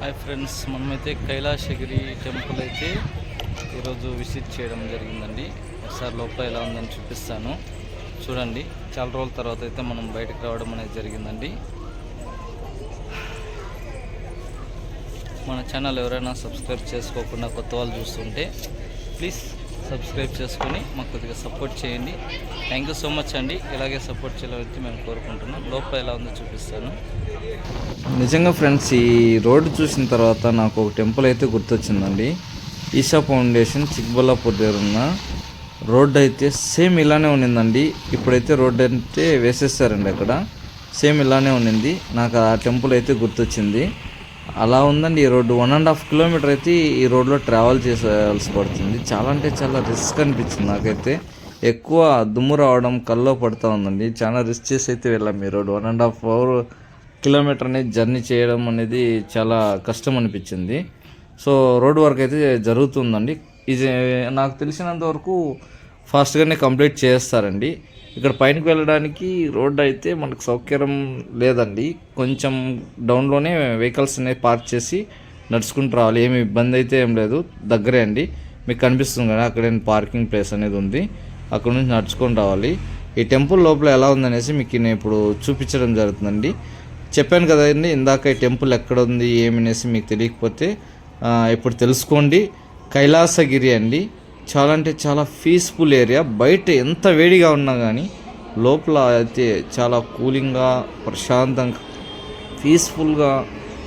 Hi friends మనమైతే Kailasagiri temple అయితే ఈరోజు విజిట్ చేయడం జరిగిందండి. ఒకసారి లోపల ఎలా ఉందని చూపిస్తాను. చూడండి చాలా రోజుల తర్వాత అయితే మనం బయటకు రావడం అనేది జరిగిందండి. మన ఛానల్ ఎవరైనా సబ్స్క్రైబ్ చేసుకోకుండా కొత్త వాళ్ళు చూస్తుంటే ప్లీజ్ సబ్స్క్రైబ్ చేసుకొని మాకు కొద్దిగా సపోర్ట్ చేయండి. థ్యాంక్ యూ సో మచ్ అండి. ఇలాగే సపోర్ట్ చేయాలని మేము కోరుకుంటున్నాం. లోపల ఎలా ఉందో చూపిస్తాను. నిజంగా ఫ్రెండ్స్ ఈ రోడ్డు చూసిన తర్వాత నాకు ఒక టెంపుల్ అయితే గుర్తొచ్చిందండి. ఈషా ఫౌండేషన్ చిక్బల్లాపూర్ దగ్గర ఉన్న రోడ్డు అయితే సేమ్ ఇలానే ఉన్నిందండి. ఇప్పుడైతే రోడ్డు అయితే వేసేస్తారండి అక్కడ. సేమ్ ఇలానే ఉన్నింది. నాకు ఆ టెంపుల్ అయితే గుర్తొచ్చింది. అలా ఉందండి. ఈ road one and half kilometre అయితే ఈ రోడ్లో ట్రావెల్ చేసేయాల్సి పడుతుంది. చాలా అంటే చాలా రిస్క్ అనిపించింది నాకైతే. ఎక్కువ దుమ్ము రావడం కల్లో పడుతూ ఉందండి. చాలా రిస్క్ చేసి అయితే వెళ్ళాం ఈ road one and half hour kilometer అనేది జర్నీ చేయడం అనేది చాలా కష్టం అనిపించింది. సో రోడ్ వర్క్ అయితే జరుగుతుందండి. ఇది నాకు తెలిసినంత వరకు ఫాస్ట్గానే కంప్లీట్ చేస్తారండి. ఇక్కడ పైనకి వెళ్ళడానికి రోడ్ అయితే మనకు సౌకర్యం లేదండి. కొంచెం డౌన్లోనే వెహికల్స్ అనేవి పార్క్ చేసి నడుచుకుంటూ రావాలి. ఏమి ఇబ్బంది అయితే ఏం లేదు. దగ్గరే అండి. మీకు కనిపిస్తుంది కదా అక్కడ పార్కింగ్ ప్లేస్ అనేది ఉంది. అక్కడ నుంచి నడుచుకొని రావాలి. ఈ టెంపుల్ లోపల ఎలా ఉందనేసి మీకు నేను ఇప్పుడు చూపించడం జరుగుతుందండి. చెప్పాను కదండి ఇందాక ఈ టెంపుల్ ఎక్కడ ఉంది ఏమనేసి మీకు తెలియకపోతే ఇప్పుడు తెలుసుకోండి. కైలాసగిరి అండి. చాలా అంటే చాలా పీస్ఫుల్ ఏరియా బయట ఎంత వేడిగా ఉన్నా కానీ లోపల అయితే చాలా కూలింగ్గా ప్రశాంతంగా పీస్ఫుల్గా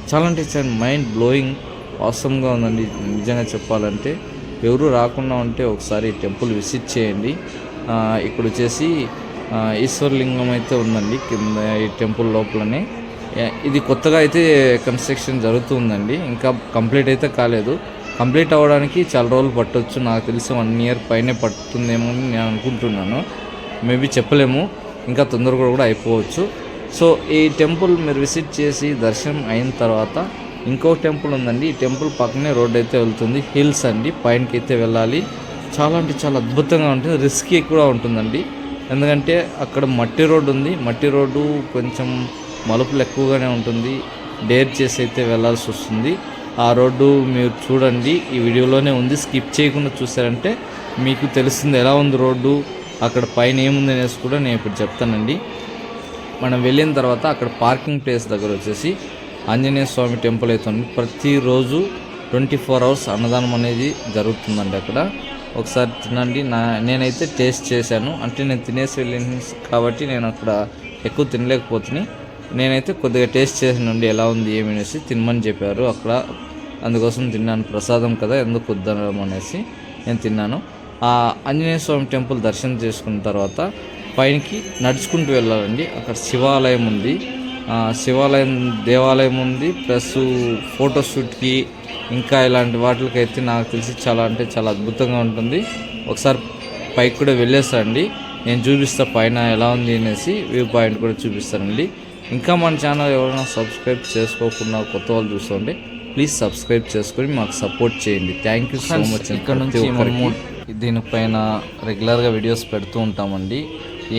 చాలా అంటే చాలా మైండ్ బ్లోయింగ్ అవసరంగా ఉందండి. నిజంగా చెప్పాలంటే ఎవరు రాకుండా ఉంటే ఒకసారి టెంపుల్ విజిట్ చేయండి. ఇక్కడ వచ్చేసి ఈశ్వరలింగం అయితే ఉందండి కింద ఈ టెంపుల్ లోపలనే. ఇది కొత్తగా అయితే కన్స్ట్రక్షన్ జరుగుతుందండి ఇంకా కంప్లీట్ అయితే కాలేదు. కంప్లీట్ అవ్వడానికి చాలా రోజులు పట్టొచ్చు. నాకు తెలిసి వన్ ఇయర్ పైనే పడుతుందేమో అని నేను అనుకుంటున్నాను. మేబీ చెప్పలేము. ఇంకా తొందరగా కూడా అయిపోవచ్చు. సో ఈ టెంపుల్ మీరు విజిట్ చేసి దర్శనం అయిన తర్వాత ఇంకో టెంపుల్ ఉందండి. ఈ టెంపుల్ పక్కనే రోడ్ అయితే వెళ్తుంది. హిల్స్ అండి. పైనకి అయితే వెళ్ళాలి. చాలా అంటే చాలా అద్భుతంగా ఉంటుంది. రిస్కీ కూడా ఉంటుందండి. ఎందుకంటే అక్కడ మట్టి రోడ్డు ఉంది. మట్టి రోడ్డు కొంచెం మలుపులు ఎక్కువగానే ఉంటుంది. డేర్ చేసి అయితే వెళ్ళాల్సి వస్తుంది. ఆ రోడ్డు మీరు చూడండి. ఈ వీడియోలోనే ఉంది. స్కిప్ చేయకుండా చూసారంటే మీకు తెలుస్తుంది ఎలా ఉంది రోడ్డు అక్కడ పైన ఏముంది అనేసి కూడా నేను ఇప్పుడు చెప్తానండి. మనం వెళ్ళిన తర్వాత అక్కడ పార్కింగ్ ప్లేస్ దగ్గర వచ్చేసి ఆంజనేయ స్వామి టెంపుల్ అయితే ఉంది. ప్రతిరోజు ట్వంటీ ఫోర్ అవర్స్ అన్నదానం అనేది జరుగుతుందండి అక్కడ. ఒకసారి తినండి. నా నేనైతే టేస్ట్ చేశాను. అంటే నేను తినేసి వెళ్ళిన కాబట్టి నేను అక్కడ ఎక్కువ తినలేకపోతున్నాయి నేనైతే కొద్దిగా టేస్ట్ చేసినండి ఎలా ఉంది ఏమనేసి తినమని చెప్పారు. అక్కడ అందుకోసం తిన్నాను. ప్రసాదం కదా ఎందుకు వద్దనడం అనేసి నేను తిన్నాను. ఆ ఆంజనేయ స్వామి టెంపుల్ దర్శనం చేసుకున్న తర్వాత పైనకి నడుచుకుంటూ వెళ్ళాలండి. అక్కడ శివాలయం ఉంది. శివాలయం దేవాలయం ఉంది. ప్లస్ ఫోటోషూట్కి ఇంకా ఇలాంటి వాటికైతే నాకు తెలిసి చాలా అంటే చాలా అద్భుతంగా ఉంటుంది. ఒకసారి పైకి కూడా వెళ్ళేస్తానండి నేను చూపిస్తా పైన ఎలా ఉంది అనేసి వ్యూ పాయింట్ కూడా చూపిస్తానండి ఇంకా మన ఛానల్ ఎవరైనా సబ్స్క్రైబ్ చేసుకోకుండా కొత్త వాళ్ళు చూస్తుంటే ప్లీజ్ సబ్స్క్రైబ్ చేసుకొని మాకు సపోర్ట్ చేయండి. థ్యాంక్ యూ సో మచ్ ఇక్కడ నుంచి మనము దీనిపైన రెగ్యులర్గా వీడియోస్ పెడుతూ ఉంటామండి.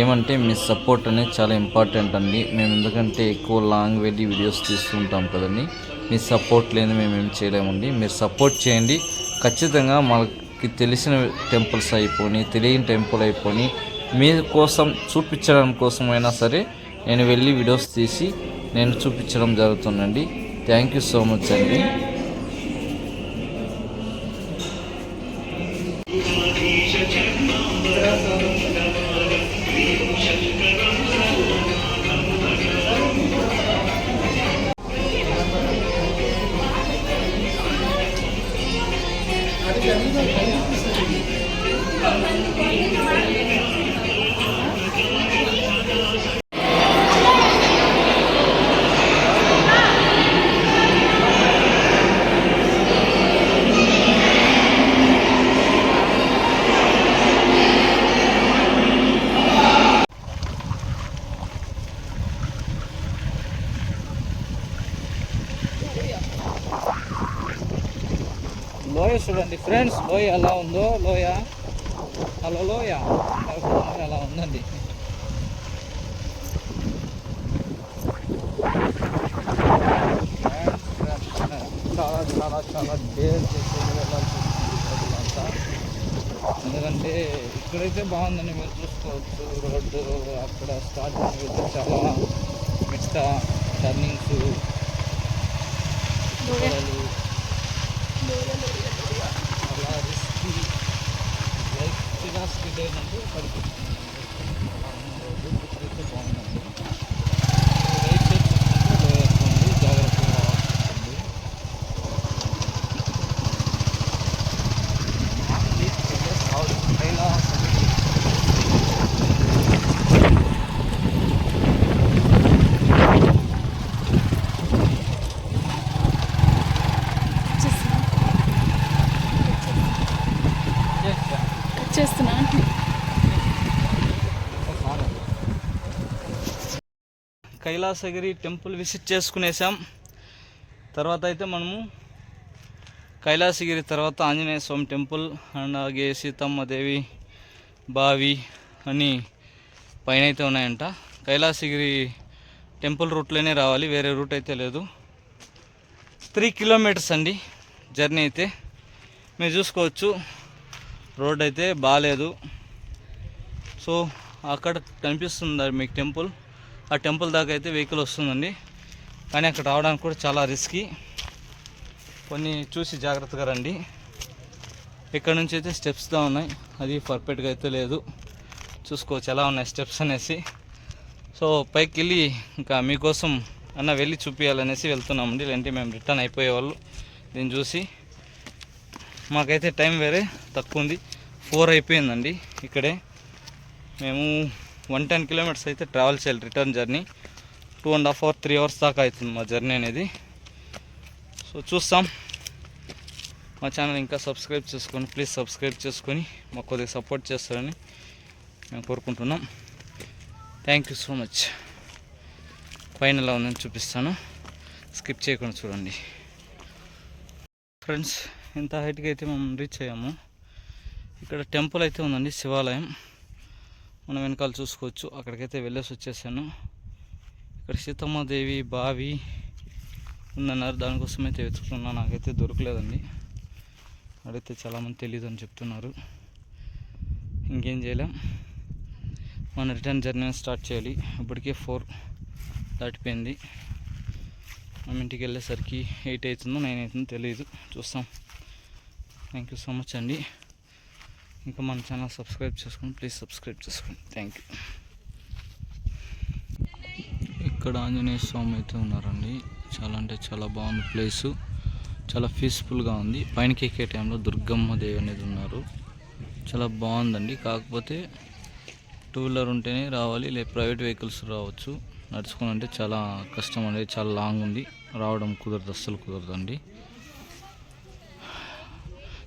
ఏమంటే మీ సపోర్ట్ అనేది చాలా ఇంపార్టెంట్ అండి. మేము ఎందుకంటే ఎక్కువ లాంగ్ వెళ్ళి వీడియోస్ తీస్తూ ఉంటాం కదండి. మీ సపోర్ట్ లేని మేము ఏం చేయలేమండి. మీరు సపోర్ట్ చేయండి. ఖచ్చితంగా మనకి తెలిసిన టెంపుల్స్ అయిపోయి తెలియని టెంపుల్ అయిపోయి మీ కోసం చూపించడం కోసమైనా సరే నేను వెళ్ళి వీడియోస్ తీసి నేను చూపించడం జరుగుతుందండి. థ్యాంక్ యూ సో మచ్ అండి. లోయ చూడండి ఫ్రెండ్స్ లోయ ఎలా ఉందో లోయ. హలో లోయ. అలా ఉందండి? చాలా చాలా డేర్ చేసి ఎందుకంటే ఇక్కడైతే బాగుందని మీరు చూసుకోవచ్చు. రోడ్డు అక్కడ స్టార్టింగ్ అయితే చాలా మిట్ట టర్నింగ్స్ చాలా రిస్కీ హాస్పిటల్ స్పీడ్ పడిపోతుంది రోడ్డు ఇక్కడైతే బాగుందండి రైట్ సైడ్ చూసుకుంటే లో వస్తుంది జాగ్రత్తగా రావాల్సి వస్తుంది కైలాసం చేస్తున్నా. కైలాసగిరి టెంపుల్ విజిట్ చేసుకునేసాం. తర్వాత అయితే మనము కైలాసగిరి తర్వాత ఆంజనేయ స్వామి టెంపుల్ అండ్ అలాగే సీతమ్మ దేవి బావి అని పైన అయితే ఉన్నాయంట. కైలాసగిరి టెంపుల్ రూట్లోనే రావాలి వేరే రూట్ అయితే లేదు. త్రీ కిలోమీటర్స్ అండి జర్నీ అయితే. మీరు చూసుకోవచ్చు. రోడ్ అయితే బాగాలేదు సో అక్కడ కనిపిస్తుంది మీకు టెంపుల్. ఆ టెంపుల్ దాకా అయితే వెహికల్ వస్తుందండి. కానీ అక్కడ రావడానికి కూడా చాలా రిస్కీ. కొన్ని చూసి జాగ్రత్తగా రండి. ఇక్కడ నుంచి అయితే స్టెప్స్గా ఉన్నాయి. అది పర్ఫెక్ట్గా అయితే లేదు. చూసుకోవచ్చు ఎలా ఉన్నాయి స్టెప్స్ అనేసి. సో పైకి వెళ్ళి ఇంకా మీకోసం అన్న వెళ్ళి చూపించాలనేసి వెళ్తున్నామండి. లేదంటే మేము రిటర్న్ అయిపోయేవాళ్ళు. దీన్ని చూసి మాకైతే టైం వేరే తక్కువ ఉంది ఫోర్ అయిపోయిందండి ఇక్కడే. మేము వన్ టెన్ కిలోమీటర్స్ అయితే ట్రావెల్ చేయాలి return journey two and half hour three hours దాకా అవుతుంది మా జర్నీ అనేది. సో చూస్తాం. మా ఛానల్ ఇంకా సబ్స్క్రైబ్ చేసుకొని ప్లీజ్ సబ్స్క్రైబ్ చేసుకొని మాకు కొద్దిగా సపోర్ట్ చేస్తారని మేము కోరుకుంటున్నాం. థ్యాంక్ యూ సో మచ్ పైన ఎలా ఉందని చూపిస్తాను. స్కిప్ చేయకుండా చూడండి. ఫ్రెండ్స్ ఇంత హైట్కి అయితే మనం రీచ్ అయ్యాము. ఇక్కడ టెంపుల్ అయితే ఉందండి శివాలయం. మనం వెనకాల చూసుకోవచ్చు. అక్కడికైతే వెళ్ళేసి వచ్చేసాను. ఇక్కడ సీతమ్మ దేవి బావి ఉందన్నారు. దానికోసం అయితే వెతుకుతున్నా. నాకైతే దొరకలేదండి. అడిగితే చాలామంది తెలియదు అని చెప్తున్నారు. ఇంకేం చేయలేం. మన రిటర్న్ జర్నీ స్టార్ట్ చేయాలి. ఇప్పటికే ఫోర్ దాటిపోయింది. మనం ఇంటికి వెళ్ళేసరికి ఎయిట్ అవుతుందో నైన్ అవుతుందో తెలియదు చూస్తాం. థ్యాంక్ యూ సో మచ్ అండి ఇంకా మన ఛానల్ సబ్స్క్రైబ్ చేసుకోండి ప్లీజ్ సబ్స్క్రైబ్ చేసుకోండి. థ్యాంక్ యూ ఇక్కడ ఆంజనేయ స్వామి అయితే ఉన్నారండి. చాలా అంటే చాలా బాగుంది ప్లేసు. చాలా పీస్ఫుల్గా ఉంది. పైనకి ఎక్కే టైంలో దుర్గమ్మ దేవి అనేది ఉన్నారు. చాలా బాగుందండి. కాకపోతే టూ వీలర్ ఉంటేనే రావాలి లేదా ప్రైవేట్ వెహికల్స్ రావచ్చు. నడుచుకుని అంటే చాలా కష్టం అనేది చాలా లాంగ్ ఉంది. రావడం కుదరదు అస్సలు కుదరదండి.